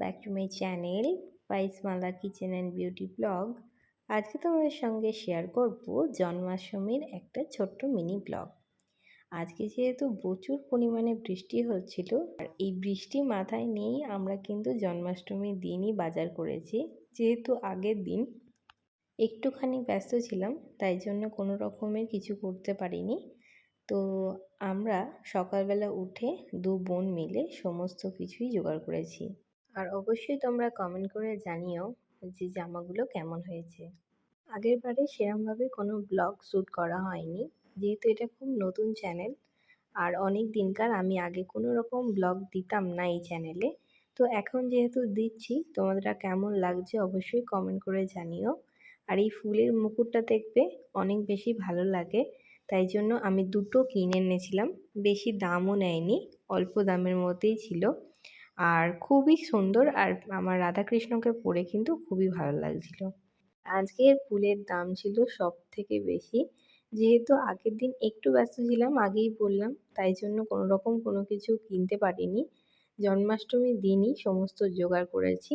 Back to my channel পাইসমালা kitchen and beauty blog আজকে তোমাদের সঙ্গে শেয়ার করব জন্মাষ্টমীর একটা ছোট্ট মিনি ব্লগ আজকে যেহেতু প্রচুর পরিমাণে বৃষ্টি হচ্ছিল, আর এই বৃষ্টি মাথায় নিয়েই আমরা কিন্তু জন্মাষ্টমীর দিনই বাজার করেছি, যেহেতু আগের দিন একটুখানি ব্যস্ত ছিলাম, তাই জন্য কোনো রকমের কিছু করতে পারিনি। তো আমরা সকালবেলা উঠে দু বোন মিলে সমস্ত কিছুই জোগাড় করেছি। আর অবশ্যই তোমরা কমেন্ট করে জানিও যে জামাগুলো কেমন হয়েছে। আগের বারে সেরমভাবে কোনো ব্লগ শ্যুট করা হয়নি, যেহেতু এটা খুব নতুন চ্যানেল আর অনেক দিনকার আমি আগে কোনো রকম ব্লগ দিতাম না এই চ্যানেলে তো এখন যেহেতু দিচ্ছি, তোমাদের কেমন লাগছে অবশ্যই কমেন্ট করে জানিও। আর এই ফুলের মুকুটটা দেখবে অনেক বেশি ভালো লাগে, তাই জন্য আমি দুটো কিনে এনেছিলাম, বেশি দামও নেয়নি, অল্প দামের মধ্যেই ছিল। আর খুবই সুন্দর আর আমার রাধাকৃষ্ণকে পরে কিন্তু খুবই ভালো লাগছিল। আজকের ফুলের দাম ছিল সব থেকে বেশি। যেহেতু আগের দিন একটু ব্যস্ত ছিলাম, আগেই বললাম, তাই জন্য কোনো রকম কোনো কিছু কিনতে পারিনি। জন্মাষ্টমীর দিনই সমস্ত জোগাড় করেছি।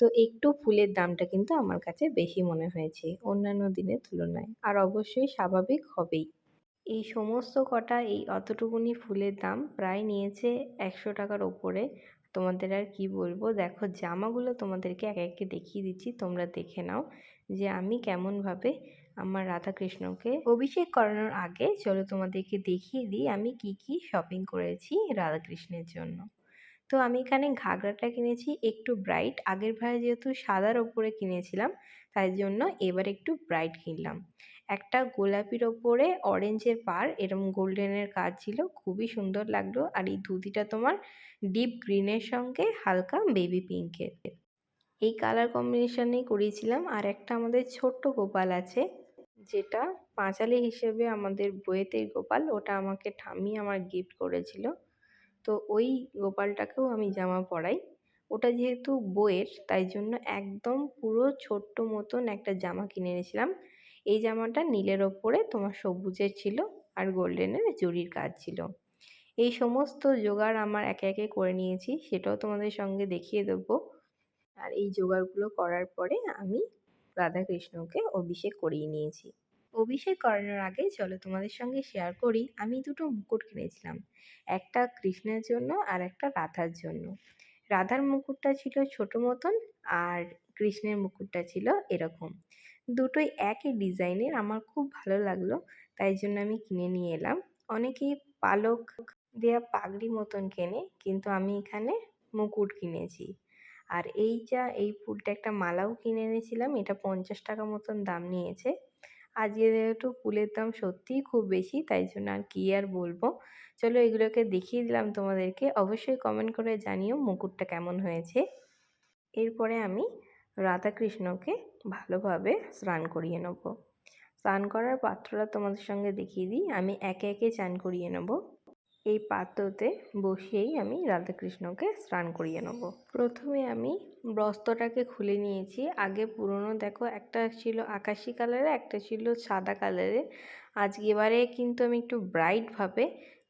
তো একটু ফুলের দামটা কিন্তু আমার কাছে বেশি মনে হয়েছে অন্যান্য দিনের তুলনায়। আর অবশ্যই স্বাভাবিক হবেই। এই সমস্ত কটা এই অতটুকুনি ফুলের দাম প্রায় নিয়েছে একশো টাকার ওপরে। তোমাদের আর কি বলব? দেখো, জামাগুলো তোমাদেরকে এক একে দেখিয়ে দিচ্ছি, তোমরা দেখে নাও যে আমি কেমনভাবে আমার রাধাকৃষ্ণকে অভিষেক করানোর আগে চলো তোমাদেরকে দেখিয়ে দিই আমি কি কি শপিং করেছি রাধাকৃষ্ণের জন্য। তো আমি এখানে ঘাগরাটা কিনেছি, একটু ব্রাইট আগের ভাই যেহেতু সাদার ওপরে কিনেছিলাম, তাই জন্য এবার একটু ব্রাইট কিনলাম। একটা গোলাপির ওপরে অরেঞ্জের পার এরম গোল্ডেনের কাজ ছিল, খুবই সুন্দর লাগল। আর এই ধুতিটা তোমার ডিপ গ্রিনের সঙ্গে হালকা বেবি পিঙ্কের এই কালার কম্বিনেশনেই করিয়েছিলাম আর একটা আমাদের ছোট্ট গোপাল আছে, যেটা পাঁচালি হিসেবে আমাদের বইয়েতে গোপাল, ওটা আমাকে ঠাম্মি আমার গিফট করেছিল। তো ওই গোপালটাকেও আমি জামা পরাই। ওটা যেহেতু বইয়ের তাই জন্য একদম পুরো ছোট্ট মতন একটা জামা কিনে এনেছিলাম। এই জামাটা নীলের ওপরে তোমার সবুজের ছিল আর গোল্ডেনের জরির কাজ ছিল। এই সমস্ত জোগাড় আমার একে একে করে নিয়েছি, সেটাও তোমাদের সঙ্গে দেখিয়ে দেবো। আর এই জোগাড়গুলো করার পরে আমি রাধাকৃষ্ণকে অভিষেক করিয়ে নিয়েছি। অভিষেক করানোর আগে চলো তোমাদের সঙ্গে শেয়ার করি, আমি দুটো মুকুট কিনেছিলাম, একটা কৃষ্ণের জন্য আর একটা রাধার জন্য। রাধার মুকুটটা ছিল ছোট মতন আর কৃষ্ণের মুকুটটা ছিল এরকম। দুটোই একই ডিজাইনের। আমার খুব ভালো লাগল, তাই জন্য আমি কিনে নিয়ে এলাম। অনেকেই পালক দেওয়া পাগড়ি মতন কেনে, কিন্তু আমি এখানে মুকুট কিনেছি। আর এই যা, এই ফুলটা একটা মালাও কিনে এনেছিলাম, এটা পঞ্চাশ টাকা মতন দাম নিয়েছে। আজকে যেহেতু ফুলের দাম সত্যিই খুব বেশি, তাই জন্য আর কী আর বলব? চলো এগুলোকে দেখিয়ে দিলাম তোমাদেরকে। অবশ্যই কমেন্ট করে জানিও মুকুটটা কেমন হয়েছে। এরপরে আমি রাধাকৃষ্ণকে ভালোভাবে স্নান করিয়ে নেব। স্নান করার পাত্রটা তোমাদের সঙ্গে দেখিয়ে দিই। আমি একে একে চান করিয়ে নেব। এই পাত্রতে বসিয়েই আমি রাধাকৃষ্ণকে স্নান করিয়ে নেব। প্রথমে আমি বস্ত্রটাকে খুলে নিয়েছি। আগে পুরনো দেখো, একটা ছিল আকাশি কালারের, একটা ছিল সাদা কালারের। আজকে এবারে কিন্তু আমি একটু ব্রাইটভাবে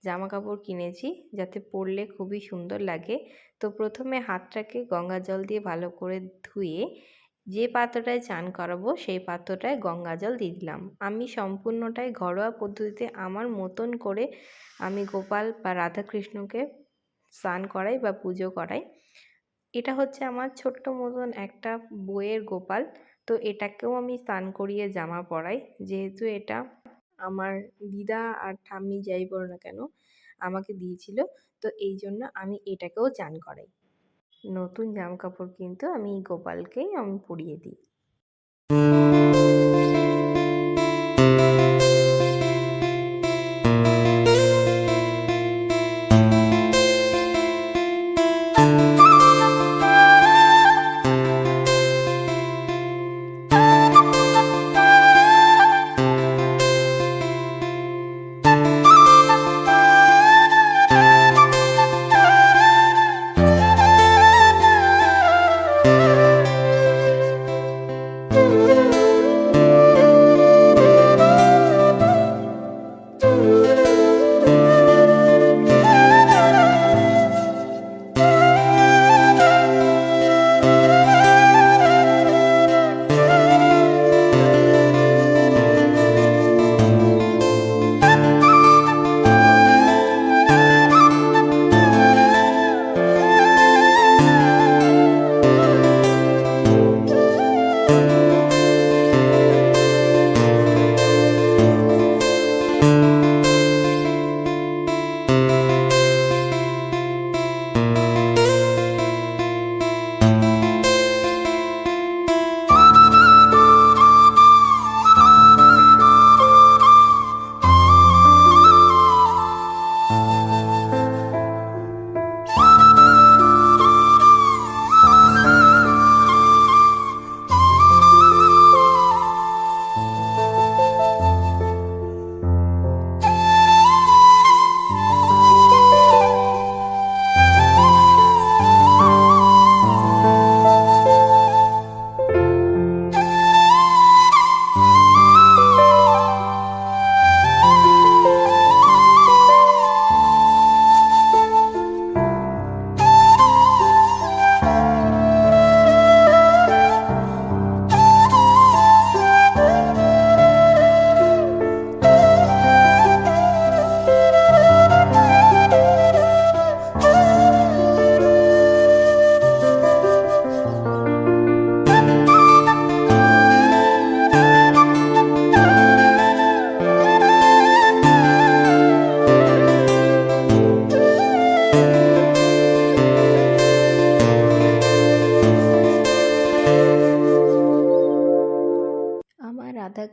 জামা কাপড় কিনেছি যাতে পরলে খুবই সুন্দর লাগে। তো প্রথমে হাতটাকে গঙ্গা জল দিয়ে ভালো করে ধুয়ে যে পাত্রটায় চান করাবো সেই পাত্রটায় গঙ্গা জল দিয়ে দিলাম। আমি সম্পূর্ণটাই ঘরোয়া পদ্ধতিতে আমার মতন করে আমি গোপাল বা রাধাকৃষ্ণকে স্নান করাই বা পুজো করাই। এটা হচ্ছে আমার ছোট্ট মতন একটা বইয়ের গোপাল। তো এটাকেও আমি স্নান করিয়ে জামা পরাই। যেহেতু এটা আমার দিদা আর ঠাম্মি যাই বলো না কেন, আমাকে দিয়েছিল। তো এই জন্য আমি এটাকেও চান করাই। নতুন জামা কাপড় কিন্তু আমি গোপালকেই আমি পরিয়ে দিই।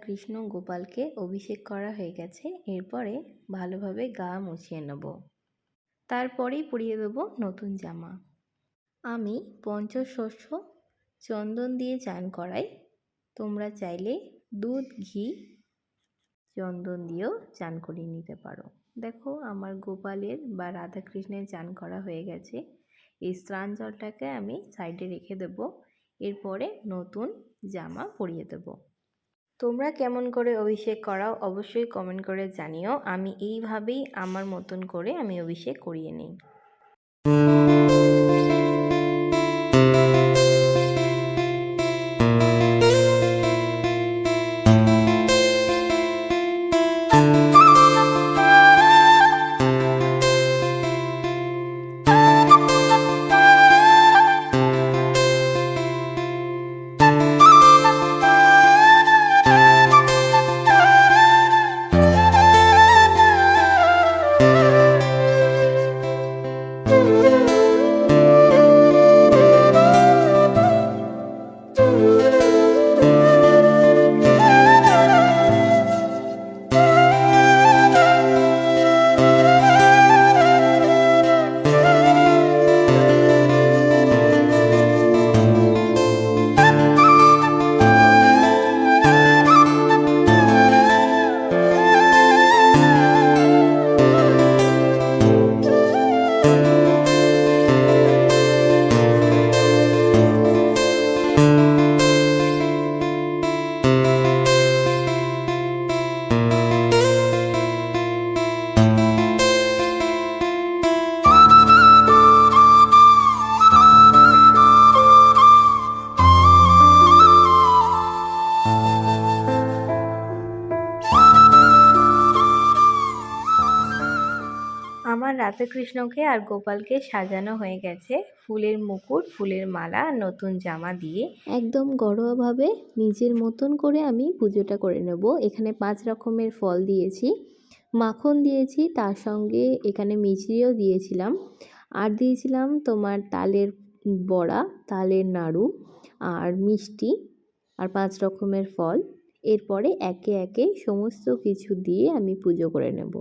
কৃষ্ণ গোপালকে অভিষেক করা হয়ে গেছে, এরপরে ভালোভাবে গা মুছিয়ে নেব। তারপরেই পরিয়ে দেবো নতুন জামা। আমি পঞ্চশস্য চন্দন দিয়ে চান করাই, তোমরা চাইলে দুধ, ঘি চন্দন দিয়েও চান করিয়ে নিতে পারো। দেখো, আমার গোপালের বা রাধাকৃষ্ণের চান করা হয়ে গেছে। এই স্নান জলটাকে আমি সাইডে রেখে দেব, এরপরে নতুন জামা পরিয়ে দেব। তোমরা কেমন করে অভিষেক করাও অবশ্যই কমেন্ট করে জানিও। আমি এইভাবেই আমার মতন করে আমি অভিষেক করিয়ে নিই। আমার রাধাকৃষ্ণকে আর গোপালকে সাজানো হয়ে গেছে ফুলের মুকুট, ফুলের মালা, নতুন জামা দিয়ে। একদম ঘরোয়াভাবে নিজের মতন করে আমি পুজোটা করে নেব। এখানে পাঁচ রকমের ফল দিয়েছি। মাখন দিয়েছি, তার সঙ্গে এখানে মিছরিও দিয়েছিলাম। আর দিয়েছিলাম তোমার তালের বড়া, তালের নাড়ু আর মিষ্টি আর পাঁচ রকমের ফল। এরপরে একে একে সমস্ত কিছু দিয়ে আমি পুজো করে নেব।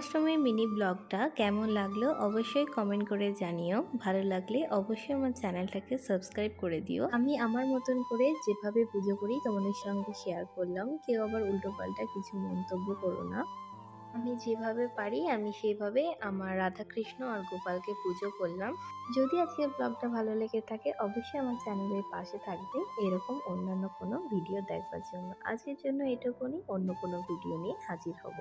জন্মাষ্টমীর মিনি ব্লগটা কেমন লাগল অবশ্যই কমেন্ট করে জানিও। ভালো লাগলে অবশ্যই আমার চ্যানেলটাকে সাবস্ক্রাইব করে দিও। আমি আমার মতন করে যেভাবে পুজো করি তোমাদের সঙ্গে শেয়ার করলাম। কেউ আবার উল্টোপাল্টা কিছু মন্তব্য করো না। আমি যেভাবে পারি আমি সেভাবে আমার রাধাকৃষ্ণ আর গোপালকে পুজো করলাম। যদি আজকের ব্লগটা ভালো লেগে থাকে অবশ্যই আমার চ্যানেলের পাশে থাকবে। এরকম অন্যান্য কোনো ভিডিও দেখবার জন্য। আজকের জন্য এটুকুনি। অন্য কোনো ভিডিও নিয়ে হাজির হব।